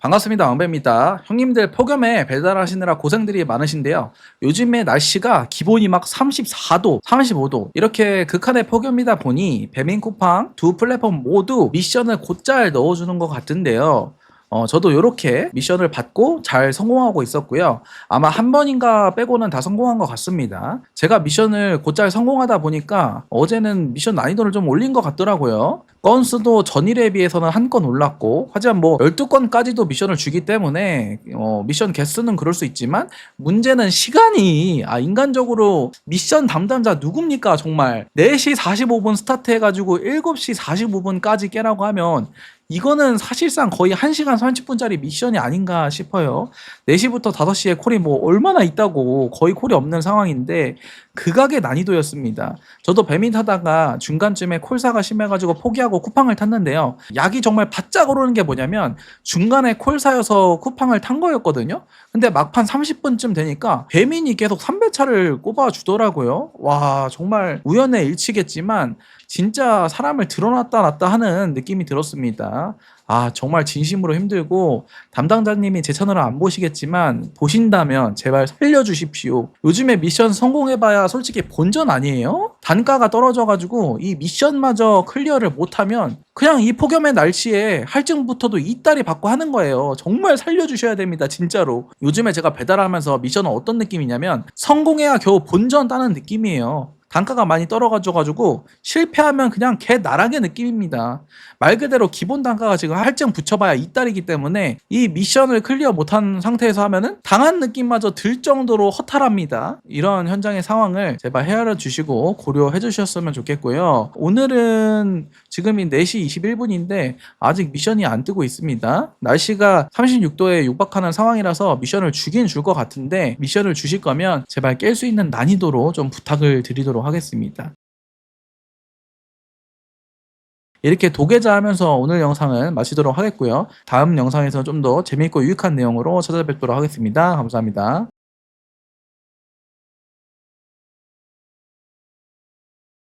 반갑습니다. 왕배입니다. 형님들 폭염에 배달하시느라 고생들이 많으신데요. 요즘에 날씨가 기본이 막 34도, 35도 이렇게 극한의 폭염이다 보니 배민 쿠팡 두 플랫폼 모두 미션을 곧잘 넣어주는 것 같은데요. 어, 저도 이렇게 미션을 받고 잘 성공하고 있었고요. 아마 한 번인가 빼고는 다 성공한 것 같습니다. 제가 미션을 곧잘 성공하다 보니까 어제는 미션 난이도를 좀 올린 것 같더라고요. 건수도 전일에 비해서는 한 건 올랐고 하지만 뭐 12건까지도 미션을 주기 때문에 어, 미션 개수는 그럴 수 있지만 문제는 시간이 아 인간적으로 미션 담당자 누굽니까 정말 4시 45분 스타트 해가지고 7시 45분까지 깨라고 하면 이거는 사실상 거의 1시간 30분짜리 미션이 아닌가 싶어요. 4시부터 5시에 콜이 뭐 얼마나 있다고 거의 콜이 없는 상황인데 극악의 난이도였습니다. 저도 배민 타다가 중간쯤에 콜사가 심해가지고 포기하고 쿠팡을 탔는데요. 약이 정말 바짝 오르는 게 뭐냐면 중간에 콜사여서 쿠팡을 탄 거였거든요. 근데 막판 30분쯤 되니까 배민이 계속 3배차를 꼽아 주더라고요. 와 정말 우연의 일치겠지만 진짜 사람을 드러났다 놨다 하는 느낌이 들었습니다. 아, 정말 진심으로 힘들고 담당자님이 제 채널을 안 보시겠지만 보신다면 제발 살려주십시오. 요즘에 미션 성공해봐야 솔직히 본전 아니에요? 단가가 떨어져가지고 이 미션마저 클리어를 못하면 그냥 이 폭염의 날씨에 할증부터도 이따리 받고 하는 거예요. 정말 살려주셔야 됩니다. 진짜로. 요즘에 제가 배달하면서 미션은 어떤 느낌이냐면 성공해야 겨우 본전 따는 느낌이에요. 단가가 많이 떨어가지고 실패하면 그냥 개 나락의 느낌입니다. 말 그대로 기본 단가가 지금 할증 붙여봐야 이달이기 때문에 이 미션을 클리어 못한 상태에서 하면은 당한 느낌마저 들 정도로 허탈합니다. 이런 현장의 상황을 제발 헤아려 주시고 고려해 주셨으면 좋겠고요. 오늘은 지금이 4시 21분인데 아직 미션이 안 뜨고 있습니다. 날씨가 36도에 육박하는 상황이라서 미션을 주긴 줄 것 같은데 미션을 주실 거면 제발 깰 수 있는 난이도로 좀 부탁을 드리도록 하겠습니다. 이렇게 도계자 하면서 오늘 영상은 마치도록 하겠고요. 다음 영상에서 좀 더 재미있고 유익한 내용으로 찾아뵙도록 하겠습니다. 감사합니다.